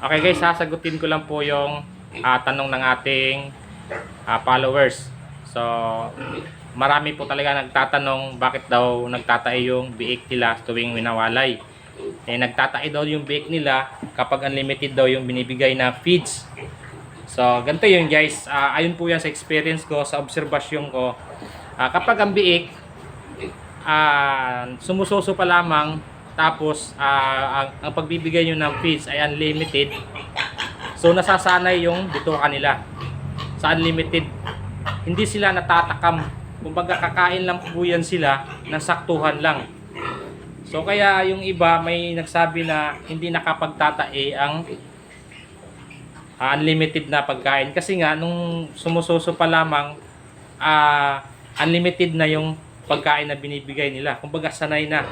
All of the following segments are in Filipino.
Okay guys, sasagutin ko lang po yung ah, tanong ng ating ah, followers. So, marami po talaga nagtatanong bakit daw nagtatae yung biik nila tuwing winawalay. Eh, nagtatae daw yung biik nila kapag unlimited daw yung binibigay na feeds. So, ganito yun guys. Ah, ayun po yan sa experience ko, sa obserbasyon ko. Ah, kapag ang biik, ah, sumususo pa lamang, tapos ah, ang, ang pagbibigay nyo ng feeds ay unlimited, so nasasanay yung bituka nila sa unlimited. Hindi sila natatakam. Kumbaga kakain lang po yan sila ng saktuhan lang. So kaya yung iba may nagsabi na hindi nakapagtatae ang ah, unlimited na pagkain kasi nga nung sumususo pa lamang ah, unlimited na yung pagkain na binibigay nila. Kumbaga sanay na.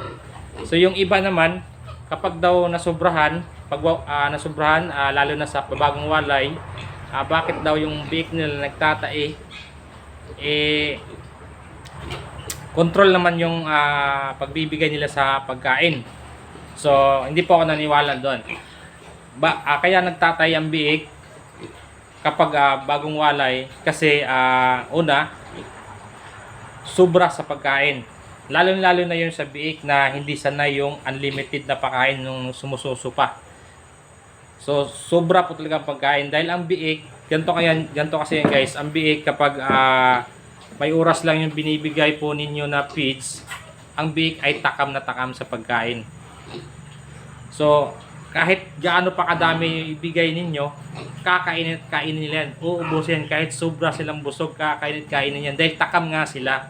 So yung iba naman kapag daw nasobrahan, pag ah, nasobrahan ah, lalo na sa bagong walay, ah, bakit daw yung biik nila nagtatae eh control naman yung ah, pagbibigay nila sa pagkain. So, hindi po ako naniwala doon. Ba, ah, kaya nagtatay ang biik kapag ah, bagong walay kasi ah, una sobra sa pagkain. Lalo-lalo na yun sa biik na hindi sanay yung unlimited na pagkain nung sumususo pa. So, sobra po talaga ang pagkain dahil ang biik, ganito kaya ganito kasi yan guys, ang biik kapag ah, may oras lang yung binibigay po ninyo na feeds, ang biik ay takam na takam sa pagkain. So, kahit gaano pa kadami ibigay ninyo, kakainin at kainin nila yan. Uubusin. Kahit sobra silang busog, kakainin at kainin yan. Dahil takam nga sila.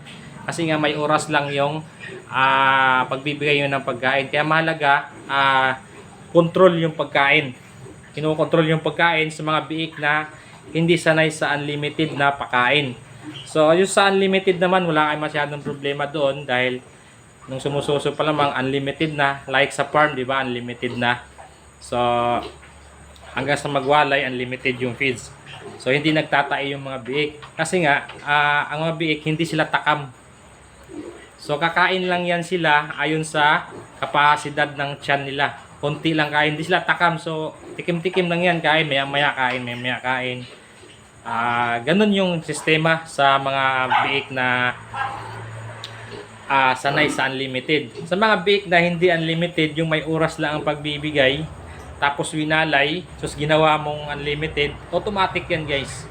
Kasi nga may oras lang yung ah, pagbibigay nyo ng pagkain. Kaya mahalaga, ah, control yung pagkain. Kinokontrol yung pagkain sa mga biik na hindi sanay sa unlimited na pagkain. So, yung sa unlimited naman, wala kayong masyadong problema doon dahil nung sumususo pa lamang unlimited na like sa farm di ba unlimited na so hanggang sa magwalay unlimited yung feeds so hindi nagtatae yung mga biik kasi nga ah, ang mga biik hindi sila takam so kakain lang yan sila ayon sa kapasidad ng tiyan nila konti lang kain hindi sila takam so tikim-tikim lang yan kain maya maya kain maya maya kain Ah, ganun yung sistema sa mga biik na ah sanay sa unlimited. Sa mga bake na hindi unlimited, yung may oras lang ang pagbibigay, tapos winalay, sus ginawa mong unlimited, automatic yan guys.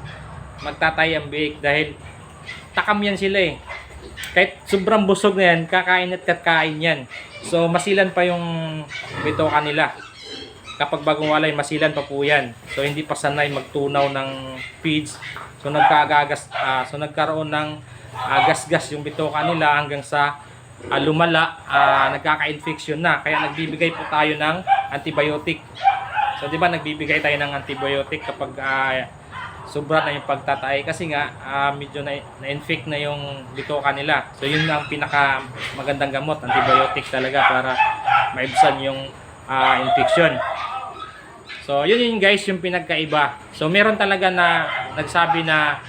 Magtatay ang bake dahil takam yan sila eh. Kahit sobrang busog na yan, kakain at kakain yan. So masilan pa yung bitoka nila. Kapag bagong walay, masilan pa po yan. So hindi pa sanay magtunaw ng feeds. So nagkagagas, ah, so nagkaroon ng ah, gas-gas yung bitoka nila hanggang sa ah, lumala, ah, nagkaka-infection na. Kaya nagbibigay po tayo ng antibiotic. So, di ba nagbibigay tayo ng antibiotic kapag ah, sobra na yung pagtatay kasi nga ah, medyo na, na-infect na yung bitoka nila. So, yun ang pinaka magandang gamot, antibiotic talaga para maibsan yung ah, infection. So, yun yun guys, yung pinagkaiba. So, meron talaga na nagsabi na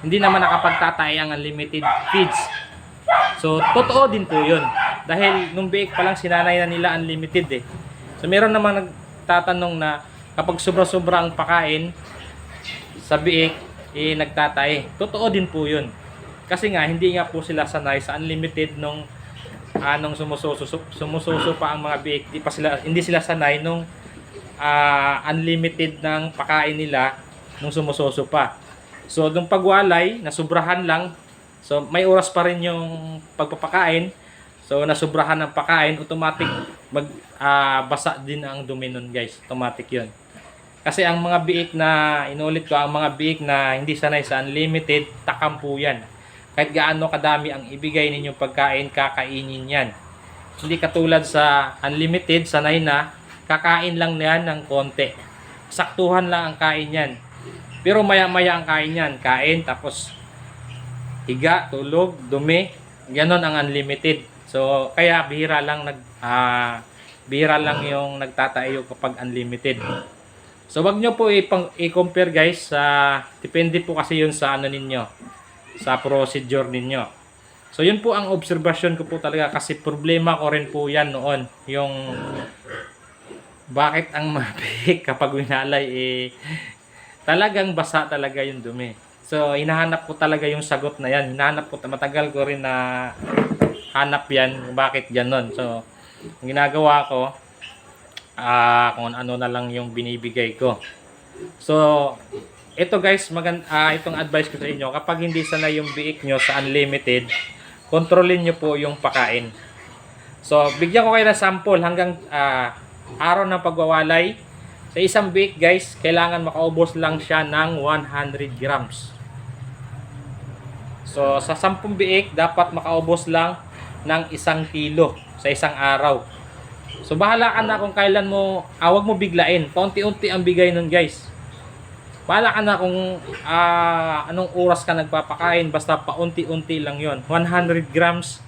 hindi naman nakapagtatay ang unlimited feeds. So, totoo din po yun. Dahil nung bake pa lang sinanay na nila unlimited eh. So, meron naman nagtatanong na kapag sobra-sobra ang pakain sa biik, eh, nagtatay. Totoo din po yun. Kasi nga, hindi nga po sila sanay sa unlimited nung anong sumususo, sumususo pa ang mga biik. Di pa sila, hindi sila sanay nung ah, unlimited ng pakain nila nung sumususo pa. So, nung pagwalay, nasubrahan lang. So, may oras pa rin yung pagpapakain. So, nasubrahan ng pakain, automatic mag ah, basa din ang dumi nun, guys. Automatic 'yun. Kasi ang mga biik na inulit ko, ang mga biik na hindi sanay sa unlimited, takam po 'yan. Kahit gaano kadami ang ibigay ninyong pagkain, kakainin 'yan. Hindi katulad sa unlimited, sanay na, kakain lang yan ng konti. Saktuhan lang ang kain yan. Pero maya-maya ang kain yan. Kain, tapos higa, tulog, dumi. Ganon ang unlimited. So, kaya bihira lang nag ah, bihira lang yung nagtatayo kapag unlimited. So, wag nyo po i-compare guys sa depende po kasi yun sa ano ninyo sa procedure ninyo. So, yun po ang observation ko po talaga kasi problema ko rin po yan noon. Yung bakit ang mabik kapag winalay eh talagang basa talaga yung dumi. So, hinahanap ko talaga yung sagot na yan. Hinahanap ko, matagal ko rin na hanap yan, bakit ganon. So, ang ginagawa ko, ah kung ano na lang yung binibigay ko. So, ito guys, magan ah, itong advice ko sa inyo, kapag hindi sana yung biik nyo sa unlimited, kontrolin nyo po yung pakain. So, bigyan ko kayo ng sample hanggang ah, araw ng pagwawalay. Sa isang biik guys, kailangan makaubos lang siya ng 100 grams. So, sa 10 biik, dapat makaubos lang ng isang kilo sa isang araw. So, bahala ka na kung kailan mo, ah, mo biglain. Paunti-unti ang bigay nun guys. Bahala ka na kung ah, anong oras ka nagpapakain, basta paunti-unti lang yon 100 grams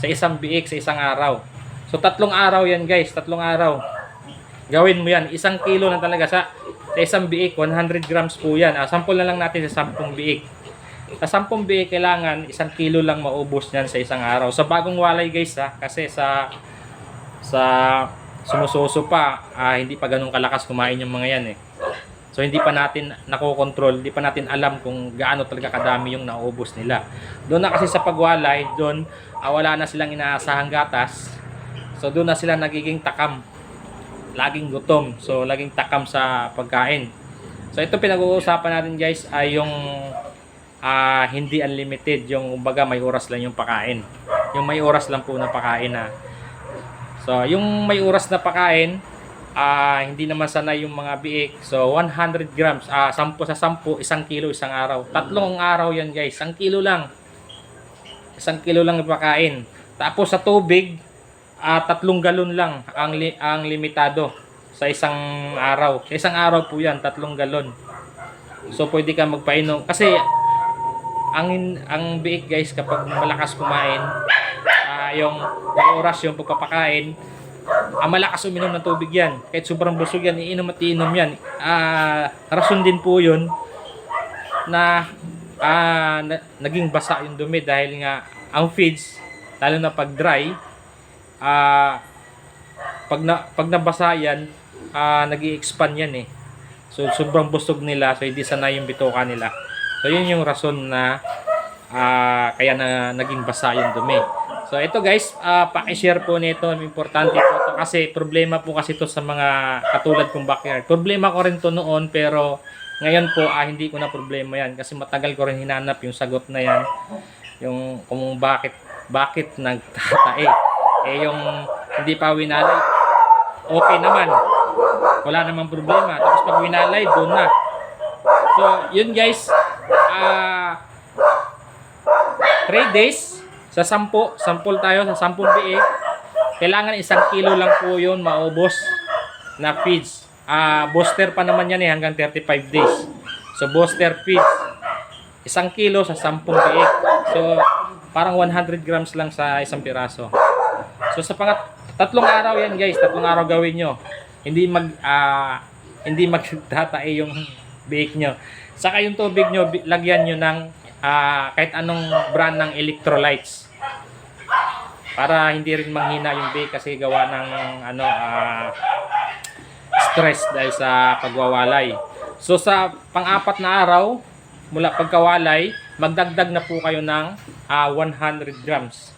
sa isang biik sa isang araw. So, tatlong araw yan guys, tatlong araw. Gawin mo yan, isang kilo lang talaga sa, sa isang biik, 100 grams po yan. Ah, sample na lang natin sa 10 biik. Sa 10 biik, kailangan isang kilo lang maubos niyan sa isang araw. Sa bagong walay guys ha, kasi sa sa sumususo pa, ah, hindi pa ganun kalakas kumain yung mga yan eh. So hindi pa natin nakokontrol, hindi pa natin alam kung gaano talaga kadami yung naubos nila. Doon na kasi sa pagwalay, doon ah, wala na silang inaasahang gatas. So doon na sila nagiging takam. Laging gutom. So laging takam sa pagkain. So ito pinag-uusapan natin guys ay yung ah, hindi unlimited, yung kumbaga may oras lang yung pakain. Yung may oras lang po na pakain na. So yung may oras na pakain, ah hindi naman sana yung mga biik. So 100 grams, ah 10 sa 10, isang kilo isang araw. Tatlong araw yan guys, isang kilo lang. Isang kilo lang ipakain. Tapos sa tubig, ah tatlong galon lang ang li- ang limitado sa isang araw. Sa isang araw po 'yan, tatlong galon. So pwede ka magpainom kasi ang ang biik guys kapag malakas kumain, yung, oras yung pagpapakain, ah, malakas uminom ng tubig yan. Kahit sobrang busog yan, iinom at iinom yan. Ah, rason din po yun na, ah, na naging basa yung dumi dahil nga ang feeds, lalo na pag dry, ah, pag, na, pag nabasa yan, ah, nag expand yan eh. So, sobrang busog nila, so hindi sanay yung bitoka nila. So, yun yung rason na ah, kaya na naging basa yung dumi. So, ito guys, ah, paki-share po nito. Importante po to kasi problema po kasi to sa mga katulad kong backyard. Problema ko rin to noon pero ngayon po ah, hindi ko na problema yan kasi matagal ko rin hinanap yung sagot na yan. Yung kung bakit bakit nagtatae. Eh yung hindi pa winalay, okay naman. Wala namang problema. Tapos pag winalay, doon na. So, yun guys, ah 3 days sa 10, sample tayo sa 10 biik. Kailangan isang kilo lang po yun maubos na feeds. Ah, booster pa naman yan eh hanggang 35 days. So booster feeds isang kilo sa 10 biik. So parang 100 grams lang sa isang piraso. So sa pangat tatlong araw yan guys, tatlong araw gawin nyo. Hindi mag ah, hindi magtatae yung biik nyo. Saka yung tubig nyo, lagyan nyo ng ah, kahit anong brand ng electrolytes. Para hindi rin manghina yung biik kasi gawa ng ano ah, stress dahil sa pagwawalay. So sa pang-apat na araw mula pagkawalay, magdagdag na po kayo ng ah, 100 grams.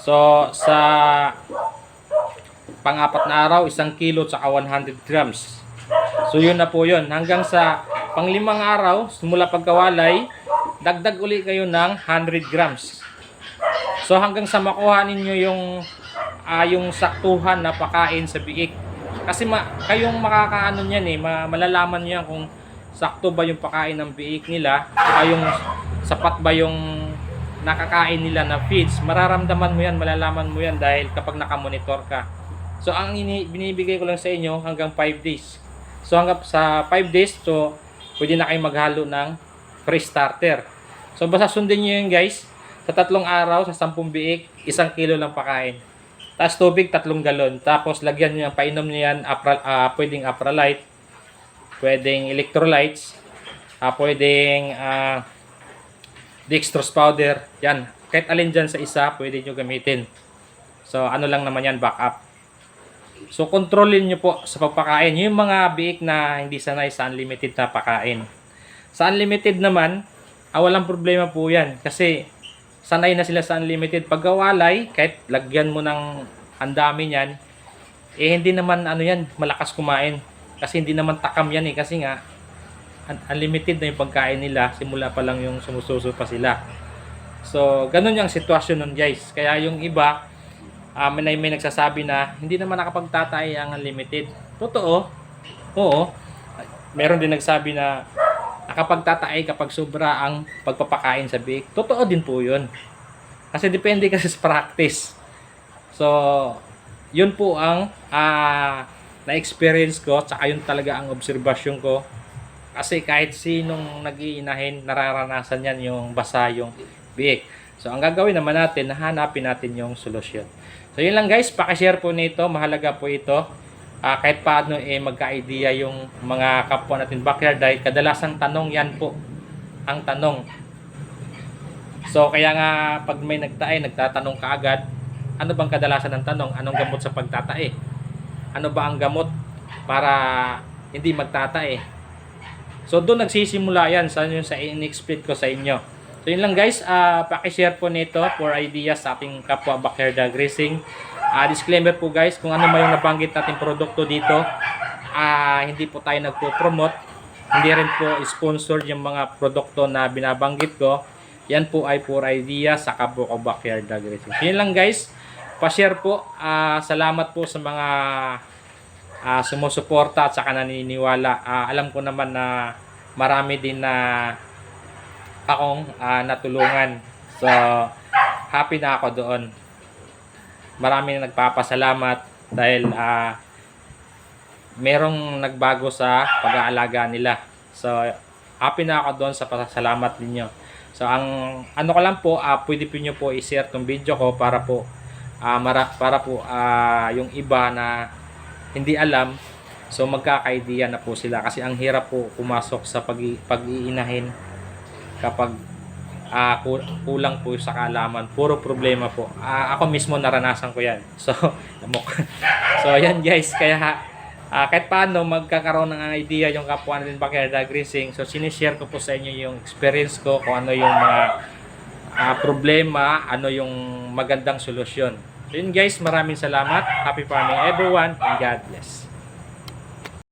So sa pang-apat na araw, isang kilo at 100 grams. So yun na po yun. Hanggang sa panglimang araw, simula pagkawalay, dagdag uli kayo ng 100 grams. So hanggang sa makuha ninyo yung ah, yung saktuhan na pakain sa biik. Kasi ma, kayong makakaano niyan eh, ma, malalaman niyo kung sakto ba yung pakain ng biik nila, ay yung sapat ba yung nakakain nila na feeds. Mararamdaman mo yan, malalaman mo yan dahil kapag nakamonitor ka. So ang ini, binibigay ko lang sa inyo hanggang 5 days. So hanggang sa 5 days, so pwede na kayo maghalo ng free starter. So basta sundin nyo yun guys. Sa tatlong araw, sa 10 biik, isang kilo lang pakain. Tapos tubig, tatlong galon. Tapos lagyan nyo yan, painom nyo yan, apra, ah, pwedeng Apralite, pwedeng electrolytes, ah, pwedeng ah, dextrose powder. Yan, kahit alin dyan sa isa, pwede nyo gamitin. So ano lang naman yan, backup. So, kontrolin nyo po sa pagpakain. Yung mga biik na hindi sanay sa unlimited na pakain. Sa unlimited naman, ah, walang problema po yan. Kasi, sanay na sila sa unlimited. Pag kahit lagyan mo ng ang dami niyan, eh hindi naman ano yan, malakas kumain. Kasi hindi naman takam yan eh. Kasi nga, un- unlimited na yung pagkain nila. Simula pa lang yung sumususo pa sila. So, ganun yung sitwasyon nun guys. Kaya yung iba, ah may, may nagsasabi na hindi naman nakapagtatay ang unlimited. Totoo. Oo. Meron din nagsabi na nakapagtatay kapag sobra ang pagpapakain sa biik. Totoo din po yun. Kasi depende kasi sa practice. So, yun po ang ah, na-experience ko tsaka yun talaga ang obserbasyon ko. Kasi kahit sinong nag-iinahin, nararanasan yan yung basa yung biik. So, ang gagawin naman natin, nahanapin natin yung solusyon. So, yun lang guys, pakishare po nito. Mahalaga po ito. Ah, kahit paano eh, magka-idea yung mga kapwa natin backyard dahil kadalasang tanong yan po ang tanong. So, kaya nga pag may nagtae, nagtatanong ka agad, ano bang kadalasan ng tanong? Anong gamot sa pagtatae? Ano ba ang gamot para hindi magtatae? So, doon nagsisimula yan sa yung sa in-explain ko sa inyo. So, yun lang guys. ah pakishare po nito for ideas sa ating kapwa backyard dog Ah, disclaimer po guys, kung ano man yung nabanggit nating produkto dito, ah hindi po tayo nagpo-promote. Hindi rin po sponsored yung mga produkto na binabanggit ko. Yan po ay for idea sa kapwa ko backyard. So, yun lang guys. Pa-share po. Ah, salamat po sa mga ah, sumusuporta at saka naniniwala. Ah, alam ko naman na marami din na akong ah, natulungan. So, happy na ako doon. Marami na nagpapasalamat dahil ah, merong nagbago sa pag-aalaga nila. So, happy na ako doon sa pasasalamat ninyo. So, ang ano ko lang po, ah, pwede po nyo po i-share tong video ko para po ah, mara, para po ah, yung iba na hindi alam so magkaka-idea na po sila kasi ang hirap po pumasok sa pag pag-iinahin kapag ku- kulang po sa kaalaman puro problema po Ah, ako mismo naranasan ko yan so so yan guys kaya ah, kahit paano magkakaroon ng idea yung kapwa natin backyard dog racing so sinishare ko po sa inyo yung experience ko kung ano yung mga ah, problema, ano yung magandang solusyon. So yun guys, maraming salamat. Happy farming everyone and God bless.